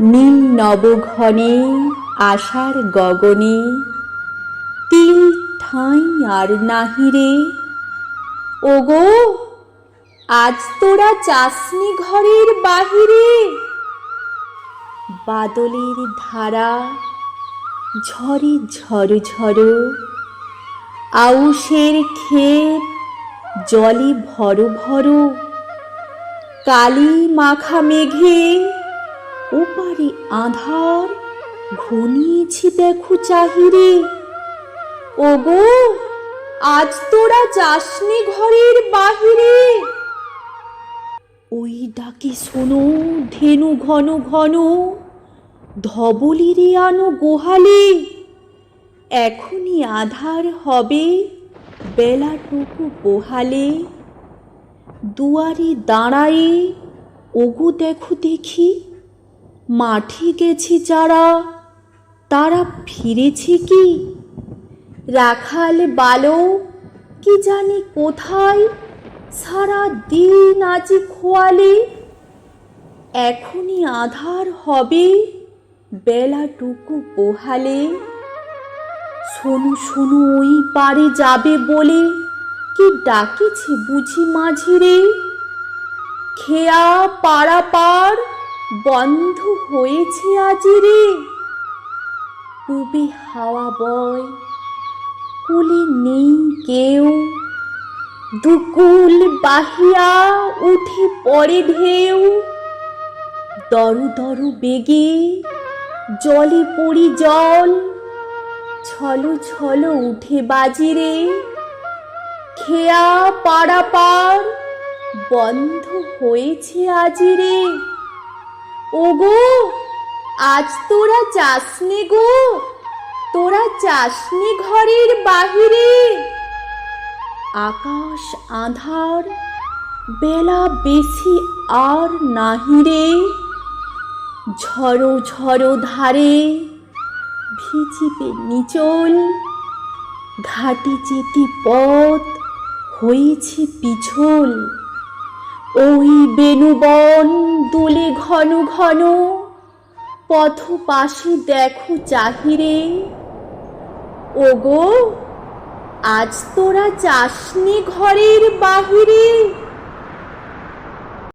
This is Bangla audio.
নীল নবঘনে আশার গগনে। তিল ঠাঁই আর নাহিরে ওগো, আজ তোরা চাসনি ঘরের বাহিরে। বাদলের ধারা ঝরে ঝড়ো ঝড়ো আউশের ক্ষেত জলে ভরো ভরো। কালি মাখা মেঘে ওপারে আধার ঘনিয়েছি দেখো চাহিরে। ওগো, আজ তোরা যাসনি ঘরের বাহিরে। ওই ডাকে শোনো, ধেনু ঘন ঘন, ধবলিরে আনো গোহালে। এখনই আধার হবে বেলাটুকু পোহালে দুয়ারে দাঁড়ায়ে, ওগো দেখো দেখি মাঠে গেছি যারা, তারা ফিরেছে কি? রাখাল বালক কি জানি কোথায়, সারা দিন আজি খোয়ালে। এখনই আধার হবে বেলাটুকু পোহালে। শোনো শোনো ওই পারে যাবে বলে কি ডাকেছে বুঝি মাঝিরে। খেয়া পাড়া পার বন্ধ হয়েছে আজিরে ডুবে হাওয়া বয়, কুলে নেই কেউ। দুকুল বাহিয়া উঠে পড়ে ঢেউ। দরু দরু বেগে জলে পড়ি জল। ছলো ছলো উঠে বাজিরে খেয়া পাড়া পার বন্ধ হয়েছে আজিরে ওগো, আজ তোরা চাসনি গো, তোরা চাসনি ঘরের বাহিরে। আকাশ আধার, বেলা বেশি আর নাহিরে ঝড়ো ঝড়ো ধারে ভিজিবে নিচল, ঘাটি যেতে পথ হয়েছে পিছল। ওই বেনুবন দোলে ঘন ঘন, পথ পাশে দেখো চাহিরে। ওগো, আজ তোরা চাসনি ঘরের বাহিরে।